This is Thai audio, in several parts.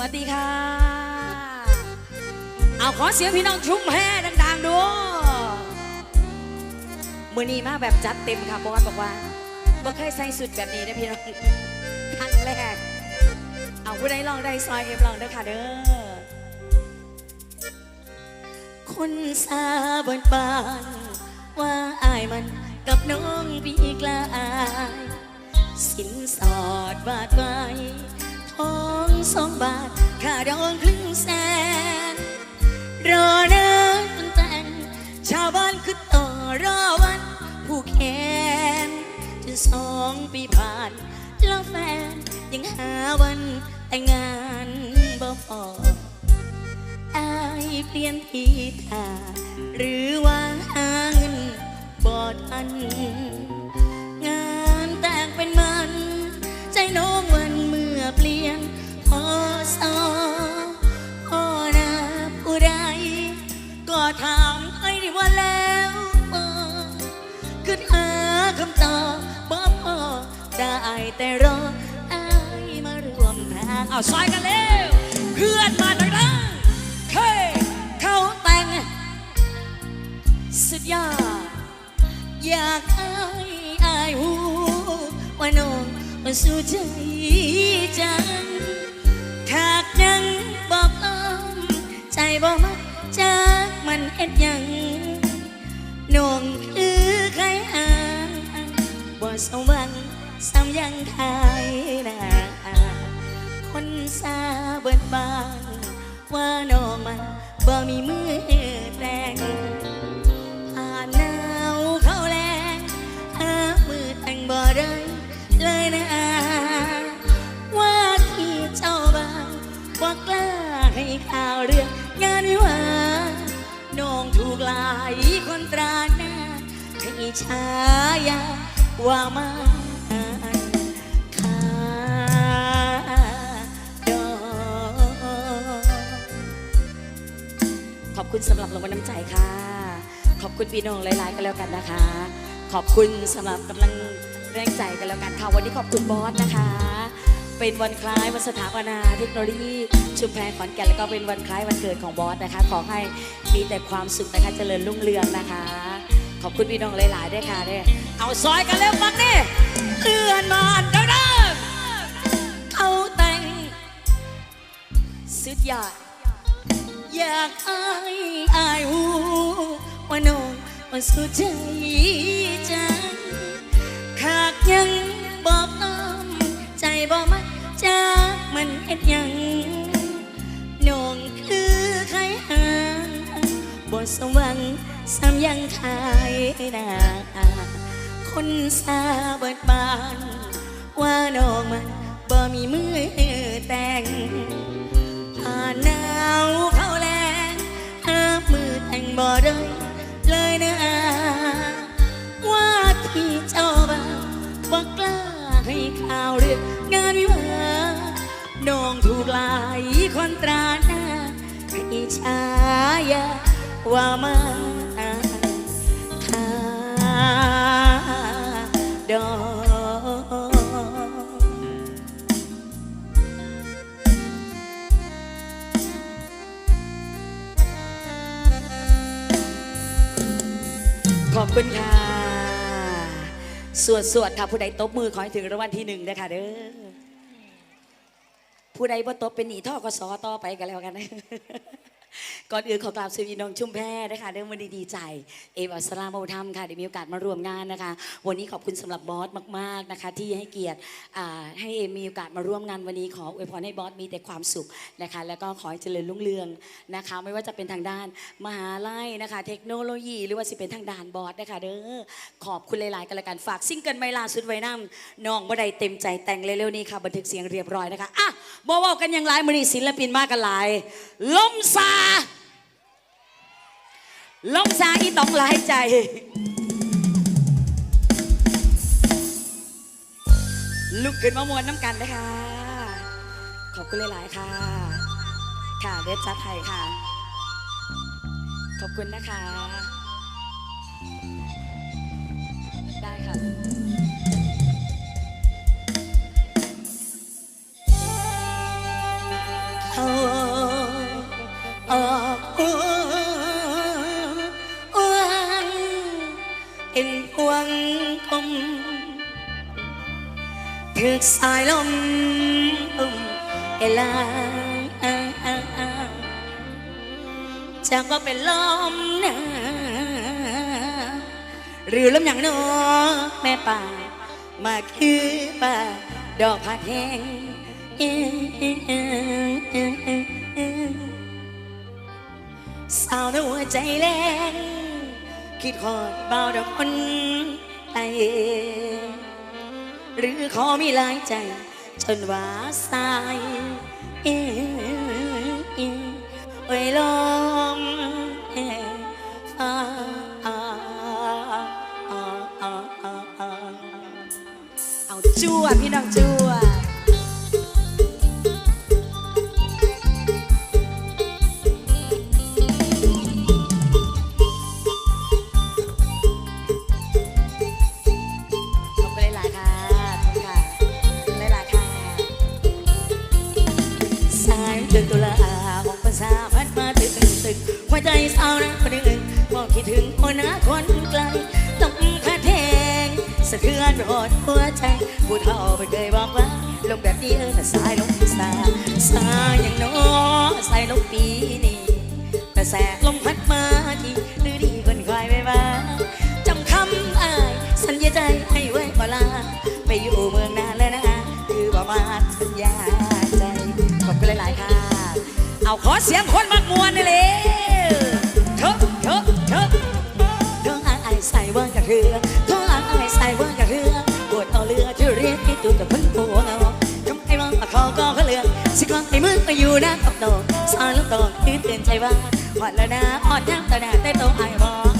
วัสดีค่ะ เอาขอเสียงพี่น้องชุมแพดังๆดูมือนี้มาแบบจัดเต็มค่ะบอสบอกว่าบ่เคยใส่สุดแบบนี้นะพี่น้องครั้งแรก เอาผู้ใดลองได้ซอยเอ็มลองเด้อค่ะเด้อคนซาบนบานว่าอายมันกับน้องพี่กลายสินสอดบาดไว้ ทองสองบาทค่าดองครึ่งแสน รอเนินวันแต่ง ชาวบ้านคือต่อรอวันผู้แคนจนสองปีผ่าน แล้วแฟน ยังหาวันแต่งงานบ่พออายเปลี่ยนทีทาหรือว่าหาเงินบ่ทัน แต่รออายมารวมทางเอาซอยกันเร็วเพื่อนมาทางนั้นเฮ้ยเขาแต่ง สุดยอดอยากอายอายหูว่าน้องมันสู้ใจจังขาดยังบอกอ้อมใจบอกมาจากมันเอ็ดยังน้องคือใครหางบ่สวัง ซ้ำยังทายหนาคนซาเบิดบางว่าน้องมันบ่มีมือแต่งผ่านหนาวเข้าแรงหามือแต่งบ่ได้เลยนะว่าที่เจ้าบ่าวว่ากล้าให้ข่าวเรื่องงานวิวาน้องถูกหลายคนตราหน้าให้ชายาว่ามา คุณสำหรับรางวัลน้ำใจค่ะ ขอบคุณพี่น้องหลาย ๆกันแล้วกันนะคะ ขอบคุณสำหรับกำลังแรงใจกันแล้วกันค่ะ วันนี้ขอบคุณบอสนะคะ เป็นวันคล้ายวันสถาปนาเทคโนโลยีชุมแพรขอนแก่นแล้วก็เป็นวันคล้ายวันเกิดของบอสนะคะ ขอให้มีแต่ความสุขนะคะเจริญรุ่งเรืองนะคะ ขอบคุณพี่น้องหลายๆด้วยค่ะเนี่ยเอาซอยกันเร็วฟังนี่เลื่อนมาเดิมเขาแต่งสุดยอด อยากอายอายหูว่าน้องมันสุดใจจังขาดยังบอกอ้อมใจบอกมาจากมันเอ็ดยังน้องคือใครหาบทสมหวังซ้ำยังทายนาคนสาเบิดบาน ว่าน้องมันบ่มีมือแต่งผ่านหนาว แต่งบ่ได้เลยนะ ว่าที่เจ้าบ่าวบ่กล้าให้ข่าวเรื่องงานวิวาน้องถูกลายคนตราหน้าให้ชายาว่ามาขาดอก ขอบคุณค่ะ สวดสวดค่ะ ผู้ใดตบมือขอให้ถึงรางวัลที่หนึ่งนะคะเด้อ ผู้ใดบ่ตบเป็นหนีท่อกสอต่อไปกันแล้วกันนะ ก่อนอื่นขอกราบสวีน้องชุมแพนะคะเรื่องวันนี้ดีใจ เอวอัสราโมธรรมค่ะได้มีโอกาสมาร่วมงานนะคะ วันนี้ขอบคุณสำหรับบอสมากๆนะคะ ที่ให้เกียรติให้เอมีโอกาสมาร่วมงานวันนี้ขออวยพรให้บอสมีแต่ความสุขนะคะ แล้วก็ขอให้เจริญรุ่งเรืองนะคะ ไม่ว่าจะเป็นทางด้านมหาลัยนะคะ เทคโนโลยี หรือว่าสิเป็นทางด้านบอสนะคะเด้อขอบคุณหลายๆกันละกันฝากซิงเกิลไม่ล่าสุดไว้นำน้องบ่ได้เต็มใจแต่งเร็วๆนี้ค่ะบันทึกเสียงเรียบร้อยนะคะอะบ่เว้ากันยังไรมือนี้ศิลปินมากกันหลายลมซาลมซาอีต้องหลายใจ ลุกขึ้นมามวนน้ำกันนะคะขอบคุณหลายๆค่ะ ค่ะเดชจัดไทยค่ะ ขอบคุณนะคะ ได้ค่ะ อกอ้วนเป็นพวงกลมถึกสายลมอุ้มเอลาจากก็เป็นลมหนาวหรือลมอย่างน้อแม่ป่า มาคือป่า ดอกผักแห้ง สาวในหัวใจแรงคิดคอยเบาดอกคนไอหรือขอมีหลายใจ จนว่าสายเอ้ยลอ คนหน้าคนไกลต้องคาแทงสะเทือนรอดหัวใจผู้เฒ่าไม่เคยบอกว่าลงแบบนี้เออแต่สายลงสาสาอย่างน้อสายลงปีนี้กระแสลมพัดมาทีหรือดีคนคอยไปบ้าจำคำอายสัญญาใจให้ไว้เวลาไปอยู่เมืองนานแล้วนะคือประมาณสัญญาใจขอบคุณหลาย ๆ ค่ะ เอาขอเสียงคน รูนะกับโตสายลูกโตตื่นเต้นใจว่าหอดแล้วนะหอดยังตาหน้าแต่โตไอ้บอก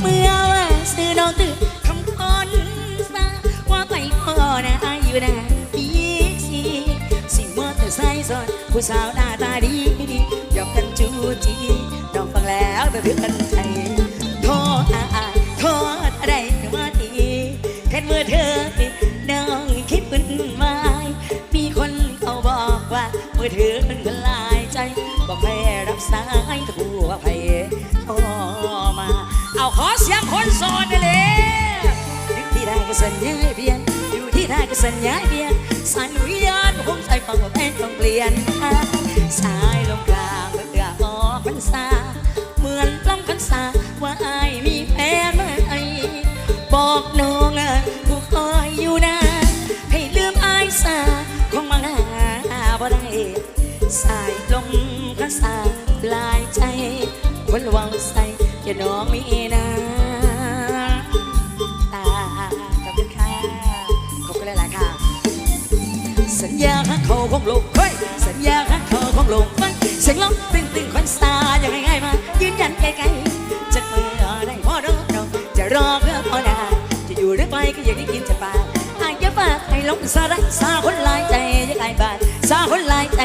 เมื่อว่าซื้อน้องตื่นคำคนซาว่าไปพ่อนะอายุนะปีสีสิมอเตอร์ไซค์สอนผู้สาวหน้าตาดีดียอมกันจูจีน้องฟังแล้วแต่เพื่อนายทั่วไปโทรมา เอาขอเสียงคนโสดได้เลยอยู่ที่ใดก็สัญญาเปลี่ยนอยู่ที่ใดก็สัญญาเปลี่ยนสายวิญญาณผมใจฟังว่าแม่ต้องเปลี่ยนสายลมกลางเมื่อออกพรรษาเหมือนลมพรรษาว่าอายมีแฟนไหมบอกน้องอะผู้คอยอยู่นะให้ลืมอายซาคงมาหาบ่ได้สายลมพรรษา คนหวังใส่จะน้องมีนาตาขอบคุณค่ะขอบคุณหลายๆค่ะ สัญญาฮักเขาคงลงเฮ้ยสัญญาฮักเขาคงลงฟังเสียงร้องตึงตึงควันสตาร์ยังไงไงมายืนยันไกลๆจะเมื่อได้พอเด้อน้องจะรอเพื่อพอนาจะอยู่หรือไปก็อย่างที่กินจะปากอายจะฝากให้ลงสาระสาคนลายใจยังไงบ้านสาคนลายใจ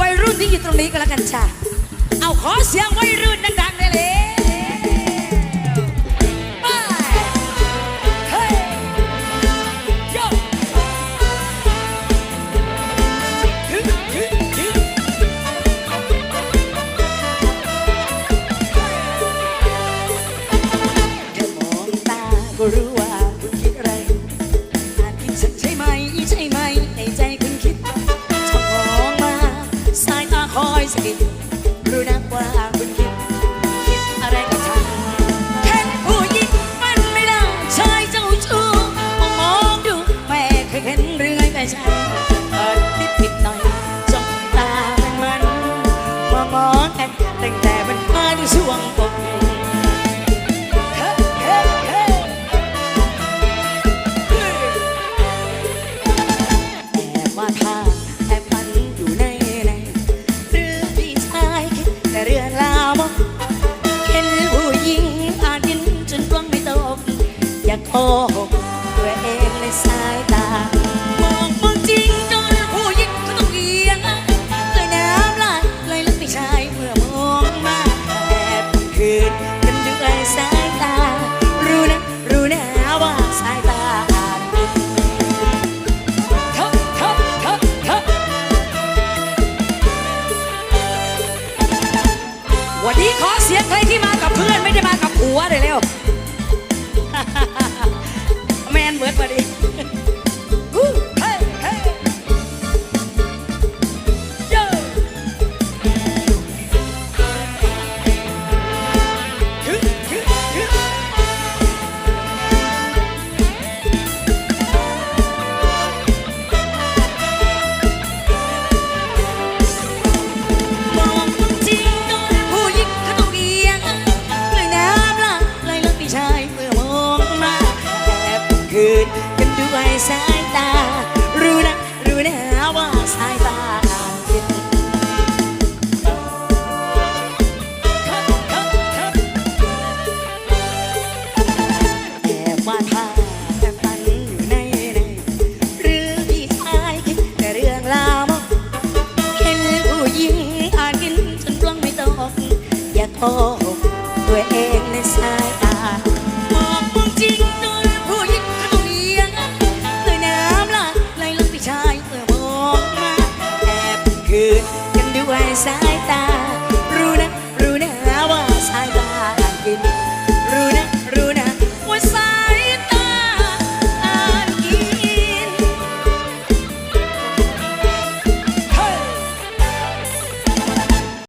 วัยรุ่นที่อยู่ตรงนี้ก็แล้วกันจ้าเอาขอเสียงวัยรุ่นดัง ตา วันนี้ขอเสียงใครที่มากับเพื่อนไม่ได้มากับผัวเลยเร็ว แมนเหมือนวันนี้ สายตา รู้นะ รู้นะว่าสายตากิน